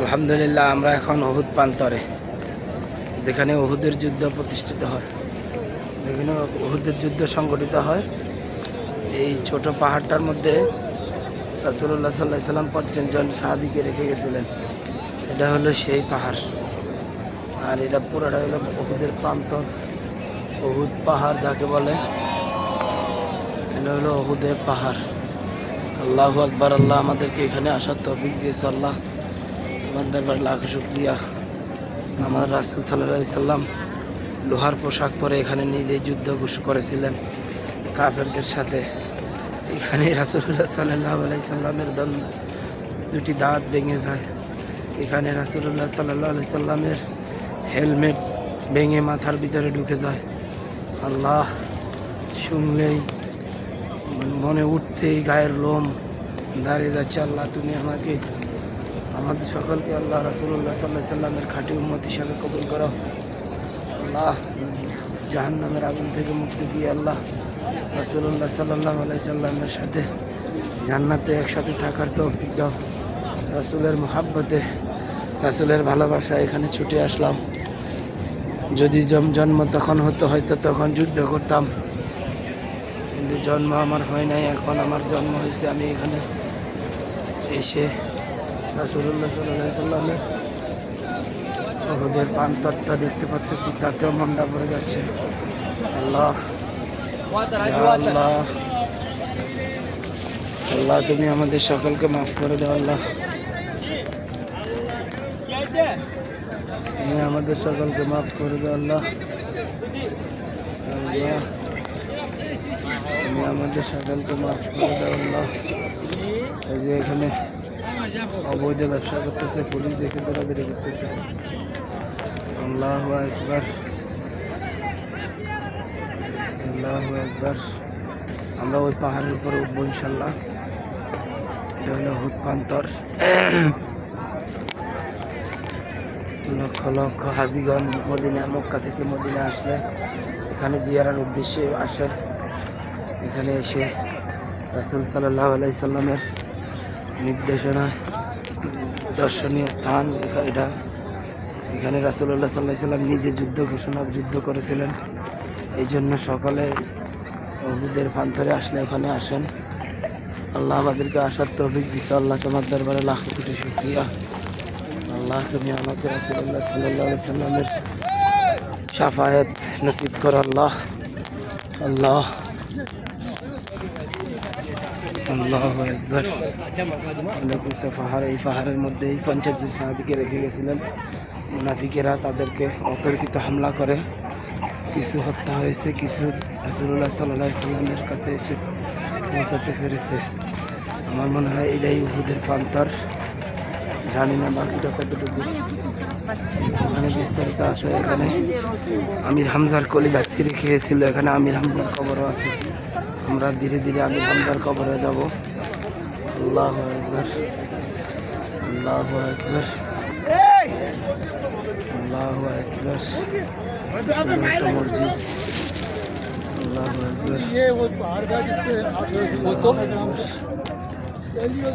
আলহামদুলিল্লাহ, আমরা এখন অহুদ প্রান্তরে, যেখানে অহুদের যুদ্ধ প্রতিষ্ঠিত হয়। যেখানে অহুদের যুদ্ধ সংগঠিত হয়। এই ছোট পাহাড়টার মধ্যে রাসুল্লাহ সাল্লাহ সাল্লাম পঞ্চাশজন সাহাবিকে রেখে গেছিলেন। এটা হলো সেই পাহাড়। আর এটা পুরোটা হলো অহুদের প্রান্ত। অহুদ পাহাড় যাকে বলে, এটা হলো অহুদের পাহাড়। আল্লাহ আকবার, আল্লাহ আমাদেরকে এখানে আসার তৌফিক দিয়েছে, আল্লাহ। তোমার দরবার লাখ শুক্রিয়া আমার রাসুল সাল্লাহ সাল্লাম লোহার পোশাক পরে এখানে নিজেই যুদ্ধ করেছিলেন কাফেরদের সাথে। এখানে রাসুল্লাহ সাল্লাহ আলাই সাল্লামের দল দুটি দাঁত ভেঙে যায়। এখানে রাসুল্লাহ সাল্লাহ আলাই সাল্লামের হেলমেট ভেঙে মাথার ভিতরে ঢুকে যায়। আল্লাহ শুনলেই মনে উঠতেই গায়ের লোম দাঁড়িয়ে যাচ্ছে, আল্লাহ, তুমি আমাকে আমাদের সকলকে আল্লাহ রাসুল্লাহ সাল্লাহ সাল্লামের খাঁটি উম্মত হিসাবে কবুল করো। আল্লাহ জাহান নামের আগুন থেকে মুক্তি দিয়ে আল্লাহ রাসুল্লাহ সাল্লাহ আলাই সাল্লামের সাথে জান্নাতে একসাথে থাকার তো দাও। রাসুলের মোহাব্বতে, রাসুলের ভালোবাসা এখানে ছুটে আসলাম। যদি জন্ম তখন হতো, হয়তো তখন যুদ্ধ করতাম। কিন্তু জন্ম আমার হয় নাই, এখন আমার জন্ম হয়েছে, আমি এখানে এসে রাসুল্লাহ সাল্লাহ সাল্লামের ওদের পান্তরটা দেখতে পাচ্ছি তাতেও মন্ডা পড়ে যাচ্ছে। আল্লাহ আল্লাহ। আল্লাহ, তুমি আমাদের সকলকে মাফ করে দাও, আল্লাহ। তুমি আমাদের সকলকে মাফ করে দাও, আল্লাহ। আল্লাহ, তুমি আমাদের সকলকে মাফ করে দাও, আল্লাহ। এই যে এখানে অবৈধ ব্যবসা করতেছে, পুলিশ দেখে দৌড়াদৌড়ি করতেছে। আল্লাহ একবার আল্লাহ একবার আমরা ওই পাহাড়ের উপরে উঠবো ইনশাল্লাহ হুৎপান্তর লক্ষ লক্ষ হাজিগণ মদিনা, মক্কা থেকে মদিনা আসলে এখানে জিয়ারার উদ্দেশ্যে আসেন। এখানে এসে রাসুল সাল্লাহ আলাই সাল্লামের নির্দেশনায় দর্শনীয় স্থান এটা এখানে রাসুল্লাহ সাল্লাহ সাল্লাম নিজে যুদ্ধ ঘোষণা যুদ্ধ করেছিলেন। এই জন্য সকালে অহুদের প্রান্তরে আসলে এখানে আসেন। আল্লাহ আমাদেরকে আসার তৌফিক দিছে। আল্লাহ তোমার দরবারে লাখ কোটি শুক্রিয়া। আল্লাহ তুমি আমাকে রাসুল্লাহ সাল্লাহ সাল্লামের সাফায়াত নসিব কর, আল্লাহ। আল্লাহ। আল্লাহ পাহাড় এই পাহাড়ের মধ্যে এই পঞ্চাশ জন সাহাবিকে রেখে গেছিলেন। মুনাফিকেরা তাদেরকে অতর্কিত হামলা করে। কিছু হত্যা হয়েছে, কিছু রাসুল্লাহ সাল্লাহ সাল্লামের কাছে এসে পৌঁছাতে পেরেছে। আমার মনে হয় এটাই উহুদের প্রান্তর। জানি না বাকিটা কতটুকু। ওখানে বিস্তারিত আছে, এখানে আমির হামজার কলিজা ছিঁড়ে খেয়েছিল, এখানে আমির হামজার কবরও আছে। আমরা ধীরে ধীরে আমি হামদার কবরে যাব। আল্লাহ একবার আল্লাহ একবার আল্লাহ একবার সুন্দর একটা মসজিদ। আল্লাহ একবার